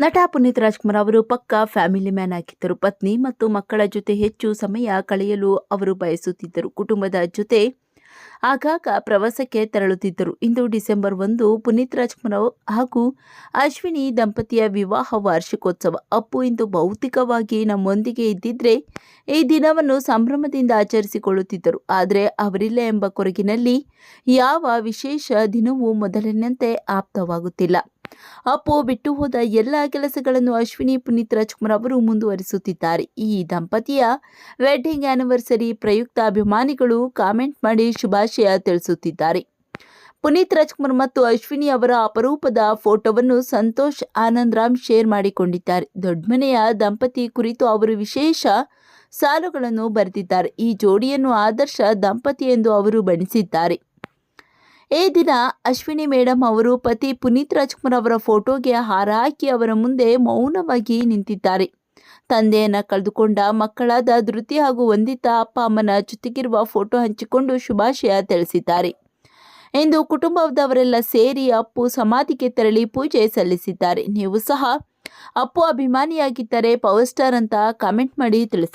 ನಟ ಪುನೀತ್ ರಾಜ್ಕುಮಾರ್ ಅವರು ಪಕ್ಕಾ ಫ್ಯಾಮಿಲಿ ಮ್ಯಾನ್ ಆಗಿದ್ದರು. ಪತ್ನಿ ಮತ್ತು ಮಕ್ಕಳ ಜೊತೆ ಹೆಚ್ಚು ಸಮಯ ಕಳೆಯಲು ಅವರು ಬಯಸುತ್ತಿದ್ದರು. ಕುಟುಂಬದ ಜೊತೆ ಆಗಾಗ ಪ್ರವಾಸಕ್ಕೆ ತೆರಳುತ್ತಿದ್ದರು. ಇಂದು ಡಿಸೆಂಬರ್ ಒಂದು, ಪುನೀತ್ ರಾಜ್ಕುಮಾರ್ ಹಾಗೂ ಅಶ್ವಿನಿ ದಂಪತಿಯ ವಿವಾಹ ವಾರ್ಷಿಕೋತ್ಸವ. ಅಪ್ಪು ಇಂದು ಭೌತಿಕವಾಗಿ ನಮ್ಮೊಂದಿಗೆ ಇದ್ದಿದ್ರೆ ಈ ದಿನವನ್ನು ಸಂಭ್ರಮದಿಂದ ಆಚರಿಸಿಕೊಳ್ಳುತ್ತಿದ್ದರು. ಆದರೆ ಅವರಿಲ್ಲ ಎಂಬ ಕೊರಗಿನಲ್ಲಿ ಯಾವ ವಿಶೇಷ ದಿನವೂ ಮೊದಲಿನಂತೆ ಆಪ್ತವಾಗುತ್ತಿಲ್ಲ. ಅಪ್ಪು ಬಿಟ್ಟು ಹೋದ ಎಲ್ಲ ಕೆಲಸಗಳನ್ನು ಅಶ್ವಿನಿ, ಪುನೀತ್ ರಾಜ್ಕುಮಾರ್ ಅವರು ಮುಂದುವರಿಸುತ್ತಿದ್ದಾರೆ. ಈ ದಂಪತಿಯ ವೆಡ್ಡಿಂಗ್ ಆನಿವರ್ಸರಿ ಪ್ರಯುಕ್ತ ಅಭಿಮಾನಿಗಳು ಕಾಮೆಂಟ್ ಮಾಡಿ ಶುಭಾಶಯ ತಿಳಿಸುತ್ತಿದ್ದಾರೆ. ಪುನೀತ್ ರಾಜ್ಕುಮಾರ್ ಮತ್ತು ಅಶ್ವಿನಿ ಅವರ ಅಪರೂಪದ ಫೋಟೋವನ್ನು ಸಂತೋಷ್ ಆನಂದ್ ರಾಮ್ ಶೇರ್ ಮಾಡಿಕೊಂಡಿದ್ದಾರೆ. ದೊಡ್ಡಮನೆಯ ದಂಪತಿ ಕುರಿತು ಅವರು ವಿಶೇಷ ಸಾಲುಗಳನ್ನು ಬರೆದಿದ್ದಾರೆ. ಈ ಜೋಡಿಯನ್ನು ಆದರ್ಶ ದಂಪತಿ ಎಂದು ಅವರು ಬಣ್ಣಿಸಿದ್ದಾರೆ. ಈ ದಿನ ಅಶ್ವಿನಿ ಮೇಡಮ್ ಅವರು ಪತಿ ಪುನೀತ್ ರಾಜ್ಕುಮಾರ್ ಅವರ ಫೋಟೋಗೆ ಹಾರ ಹಾಕಿ ಅವರ ಮುಂದೆ ಮೌನವಾಗಿ ನಿಂತಿದ್ದಾರೆ. ತಂದೆಯನ್ನು ಕಳೆದುಕೊಂಡ ಮಕ್ಕಳಾದ ಧೃತಿ ಹಾಗೂ ವಂದಿತಾ ಅಪ್ಪ ಅಮ್ಮನ ಜೊತೆಗಿರುವ ಫೋಟೋ ಹಂಚಿಕೊಂಡು ಶುಭಾಶಯ ತಿಳಿಸಿದ್ದಾರೆ. ಇಂದು ಕುಟುಂಬದವರೆಲ್ಲ ಸೇರಿ ಅಪ್ಪು ಸಮಾಧಿಗೆ ತೆರಳಿ ಪೂಜೆ ಸಲ್ಲಿಸಿದ್ದಾರೆ. ನೀವು ಸಹ ಅಪ್ಪು ಅಭಿಮಾನಿಯಾಗಿದ್ದರೆ ಪವರ್ ಸ್ಟಾರ್ ಅಂತ ಕಾಮೆಂಟ್ ಮಾಡಿ ತಿಳಿಸಿ.